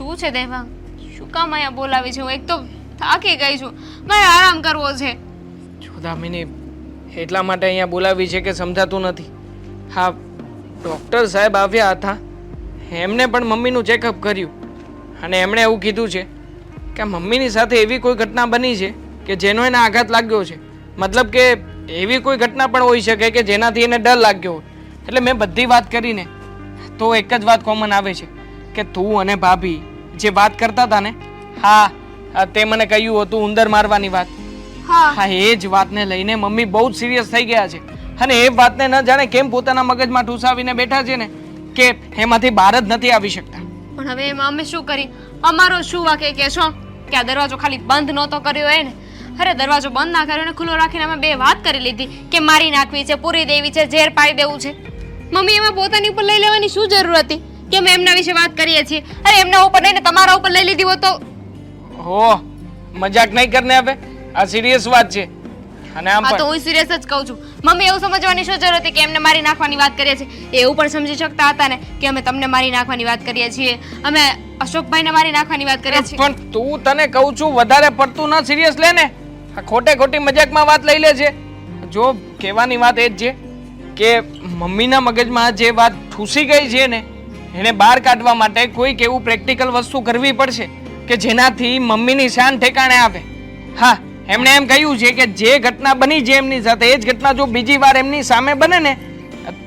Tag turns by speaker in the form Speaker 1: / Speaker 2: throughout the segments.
Speaker 1: શું છે દેવાંગ? શું કામ અહીંયા બોલાવી છે? હું એક તો થાકી ગઈ છું. મારે આરામ કરવો છે.
Speaker 2: જો દામિની, એટલા માટે અહીંયા બોલાવી છે કે સમજાતું નથી. હા, ડૉક્ટર સાહેબ આવ્યા હતા. એમને પણ મમ્મીનું ચેકઅપ કર્યું. અને એમણે એવું કીધું છે કે મમ્મીની સાથે એવી કોઈ ઘટના બની છે કે જેનો એને આઘાત લાગ્યો છે. મતલબ કે એવી કોઈ ઘટના પણ હોઈ શકે કે જેનાથી એને ડર લાગ્યો હોય. એટલે મેં બધી વાત કરીને, તો એક જ વાત કોમન આવે છે કે તું અને ભાભી જે વાત કરતા હતા ને હા તે મને કહ્યું હતું ઉંદર મારવાની વાત.
Speaker 1: હા.
Speaker 2: હા એ જ વાતને લઈને મમ્મી બહુ જ સિરિયસ થઈ ગયા છે. અને એ વાતને ન જાણે કેમ પોતાના મગજમાં ઠૂસાવીને બેઠા છે ને કે એમાંથી બહાર જ નથી આવી શકતા.
Speaker 1: પણ હવે એમાં અમે શું કરી? અમારો શું વાકે કે છો? કે આ દરવાજો ખાલી બંધ નહોતો કર્યો હોય ને? અરે દરવાજો બંધ ના કર્યો ને ખુલ્લો રાખીને અમે બે વાત કરી લીધી કે મારી નાખવી છે પૂરી દેવી છે ઝેર પાડી દેવું છે. મમ્મી એમાં પોતાની ઉપર લઈ લેવાની શું જરૂર હતી? કે અમે એમના વિશે વાત કરીએ છીએ? અરે એમના ઉપર નહીં ને તમારા ઉપર લઈ લીધી હોત તો?
Speaker 2: હો મજાક નહીં કરને હવે. આ સિરિયસ વાત છે. અને આમ
Speaker 1: આ તો હું સિરિયસ જ કહું છું. મમ્મી એવું સમજવાની શું જરૂર હતી કે એમને મારી નાખવાની વાત કરીએ છીએ? એવું પણ સમજી શકતા હતા ને કે અમે તમને મારી નાખવાની વાત કરીએ છીએ. અમે અશોકભાઈને મારી નાખવાની વાત કરીએ છીએ.
Speaker 2: પણ તું તને કહું છું વધારે પડતું ના સિરિયસ લે ને. આ ખોટે ખોટી મજાકમાં વાત લઈ લે છે. જો કહેવાની વાત એ જ છે કે મમ્મીના મગજમાં જે વાત ઠૂસી ગઈ છે ને એને બહાર કાઢવા માટે કોઈક એવું પ્રેક્ટિકલ વસ્તુ કરવી પડશે કે જેનાથી મમ્મીની શાન ઠેકાણે આવે. હા એમણે એમ કહ્યું છે કે જે ઘટના બની છે એમની સાથે એ જ ઘટના જો બીજી વાર એમની સામે બને ને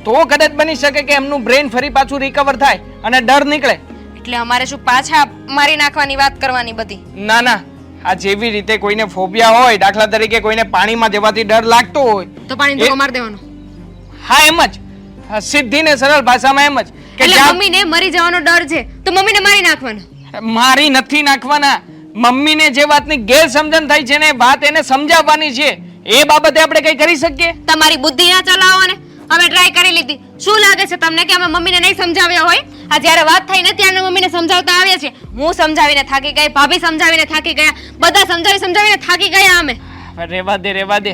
Speaker 2: તો કદાચ બની શકે કે એમનું બ્રેન ફરી પાછું રિકવર થાય અને ડર નીકળે.
Speaker 1: એટલે અમારે શું પાછા મારી નાખવાની વાત કરવાની બધી?
Speaker 2: ના ના. આ જેવી રીતે કોઈને ફોબિયા હોય દાખલા તરીકે કોઈને પાણીમાં જવાથી ડર લાગતો હોય
Speaker 1: તો પાણી ધોકો મારી દેવાનો.
Speaker 2: હા એમ જ. સિદ્ધિ ને સરળ ભાષામાં એમ જ. કે
Speaker 1: એટલે
Speaker 2: જ્યાં
Speaker 1: મમ્મીને મરી જવાનો ડર છે. તો મમ્મીને મારી નાખવાનો.
Speaker 2: મારી નથી નાખવાના. મમ્મીને જે વાતની ગેરસમજણ થઈ છે ને એ વાત એને સમજાવવાની છે. એ બાબતે આપણે કઈ કરી શકીએ?
Speaker 1: તમારી બુદ્ધિ ના ચલાવો ને અમે ટ્રાય કરી લીધી. શું લાગે છે તમને કે અમે મમ્મીને નહીં સમજાવ્યા હોય? આ જ્યારે વાત થઈ ને ત્યારે મમ્મીને સમજાવતા આવ્યા છે હું સમજાવીને થાકી ગઈ ભાભી સમજાવીને થાકી ગયા બધા સમજાવી સમજાવીને થાકી ગયા અમે.
Speaker 2: રેવા દે રેવા દે.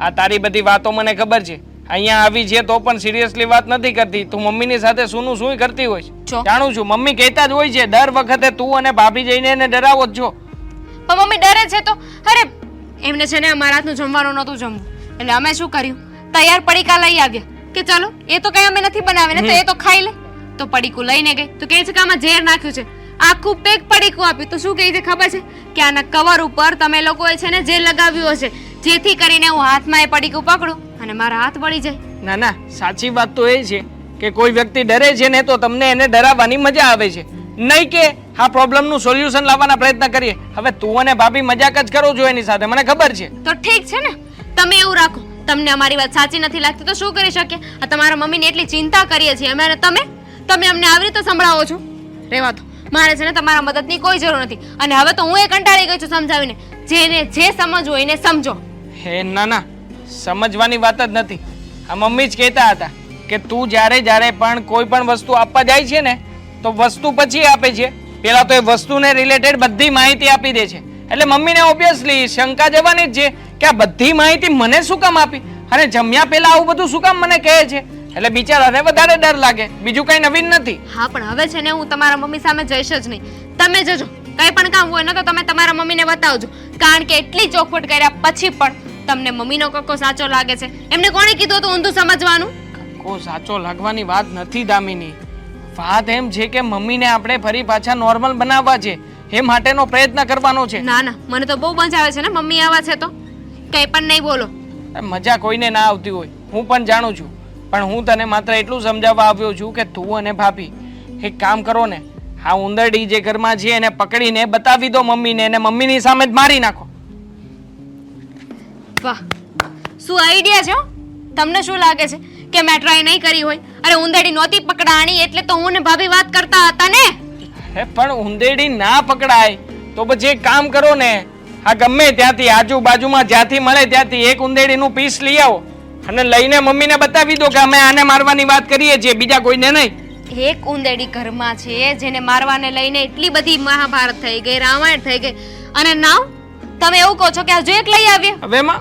Speaker 2: આ તારી બધી વાતો મને ખબર છે. અહીંયા આવી છે તો પણ સિરિયસલી વાત નથી કરતી. તું મમ્મીની સાથે સુનું શું કરતી હોય છે? જાણું છું મમ્મી કહેતા જ હોય છે દર વખતે તું અને ભાભી જઈને એને ડરાવો જ છો
Speaker 1: પણ મમ્મી ડરે છે તો? અરે એમને છે ને અમારા હાથનું જમવાનું નહોતું જમવું. એટલે અમે શું કર્યું? તૈયાર પડીકા લઈ આવ્યા. કે ચાલો એ તો કઈ અમે નથી બનાવે ને તો એ તો ખાઈ લે. તો પડીકું લઈને ગઈ. તો કહે છે કે આમાં ઝેર નાખ્યું છે. આખું પેક પડીકું આપ્યું. તો શું કહે છે ખબર છે? કે આના કવર ઉપર તમે લોકોએ છે ને ઝેર લગાવ્યું હશે. જેથી કરીને હું હાથમાં એ પડીકું પકડું. અને મારા હાથ વળી જાય.
Speaker 2: ના ના સાચી વાત તો એ છે કે કોઈ વ્યક્તિ ડરે છે ને તો તમને એને ડરાવવાની મજા આવે છે. નહીં કે આ પ્રોબ્લેમનું સોલ્યુશન લાવવાના પ્રયત્ન કરીએ. હવે તું અને ભાભી મજાક જ કરો છો એની સાથે મને ખબર છે.
Speaker 1: તો ઠીક છે ને. તમે એવું રાખો. તમને અમારી વાત સાચી નથી લાગતી તો શું કરી શકીએ? આ તમારા મમ્મીને એટલી ચિંતા કરીએ છીએ અમે અને તમે? તમે અમને આવી રીતે સંભળાવો છો? રેવા દો મારે છે ને તમારા મદદની કોઈ જરૂર નથી. અને હવે તો હું એ કંટાળી ગઈ છું સમજાવીને. જેને જે સમજવું હોય એને સમજો.
Speaker 2: હે ના ના. સમજવાની વાત જ નથી. આ મમ્મી જ કહેતા હતા કે તું જ્યારે જ્યારે પણ કોઈ પણ વસ્તુ આપવા જાય છે ને, તો વસ્તુ પછી આપે છે. પેલા તો એ વસ્તુને રિલેટેડ બધી માહિતી આપી દે છે. એટલે મમ્મીને ઓબ્વિયસલી શંકા જવાની જ છે કે આ બધી માહિતી મને શું કામ આપી? અને જમ્યા પહેલાં આવું બધું શું કામ મને કહે છે? એટલે બિચારાને વધારે ડર લાગે. બીજું કઈ નવીન નથી.
Speaker 1: હા, પણ હવે છે ને હું તમારા મમ્મી સામે જઈશ જ નહીં. તમે જજો. કંઈ પણ કામ હોય ને તો તમે તમારા મમ્મીને બતાવજો. કારણ કે એટલી ચોખવટ કર્યા પછી પણ તમને મમ્મીનો કક્કો સાચો લાગે છે? એમને કોણે કીધું હતું ઊંધું સમજવાનું?
Speaker 2: કો સાચો લાગવાની વાત નથી દામિની. વાત એમ છે કે મમ્મીને આપણે ફરી પાછા નોર્મલ બનાવવા છે. એ માટેનો પ્રયત્ન કરવાનો છે.
Speaker 1: ના ના મને તો બહુ મજા આવે છે ને મમ્મી આવા છે તો. કંઈ પણ નહીં બોલો.
Speaker 2: મજા કોઈને ના આવતી હોય. હું પણ જાણું છું. પણ હું તને માત્ર એટલું સમજાવવા આવ્યો છું કે તું અને ભાભી એક કામ કરો ને આ ઉંદરડી જે ઘરમાં છે એને પકડીને બતાવી દો મમ્મીને અને મમ્મીની સામે જ મારી નાખો.
Speaker 1: વાહ. શું આઈડિયા છે હો? તમને શું લાગે છે કે મેં ટ્રાય નહીં કરી હોય? અરે ઉંદરડી નહોતી પકડાણી એટલે તો હું ને ભાભી વાત કરતા હતા ને?
Speaker 2: હે પણ ઉંદેડી ના પકડાય. તો પછી એક કામ કરો ને. આ ગમે ત્યાંથી આજુબાજુમાં જ્યાંથી મળે ત્યાંથી એક ઉંદેડીનું પીસ લઈ આવો. અને લઈને મમ્મીને બતાવી દો કે અમે આને મારવાની વાત કરીએ છીએ બીજા કોઈને નહીં.
Speaker 1: એક ઉંદેડી ઘરમાં છે જેને મારવાને લઈને એટલી બધી મહાભારત થઈ ગઈ રામાયણ થઈ ગઈ. અને નાવ તમે એવું કહો છો કે હજુ એક લઈ આવીએ?
Speaker 2: હવે માં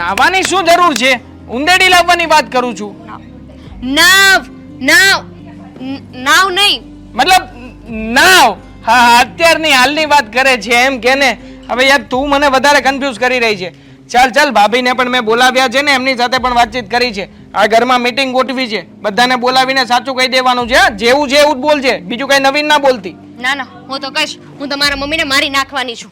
Speaker 2: નાવાની શું જરૂર છે? ઉંદેડી લાવવાની વાત કરું છું.
Speaker 1: નાવ નાવ નાવ નહીં.
Speaker 2: મતલબ નાવ. હા હા અત્યારની હાલની વાત કરે છે એમ કે ને. હવે યાર તું મને વધારે કન્ફ્યુઝ કરી રહી છે. ચાલ ચાલ ભાભીને પણ મેં બોલાવ્યા છે ને એમની સાથે પણ વાતચીત કરી છે. આ ઘરમાં મીટિંગ ગોઠવી છે. બધાને બોલાવીને સાચું કહી દેવાનું છે જેવું છે એવું જ બોલજે. બીજું કઈ નવીન ના બોલતી.
Speaker 1: ના ના હું તો કહીશ હું તમારા મમ્મીને મારી નાખવાની છું.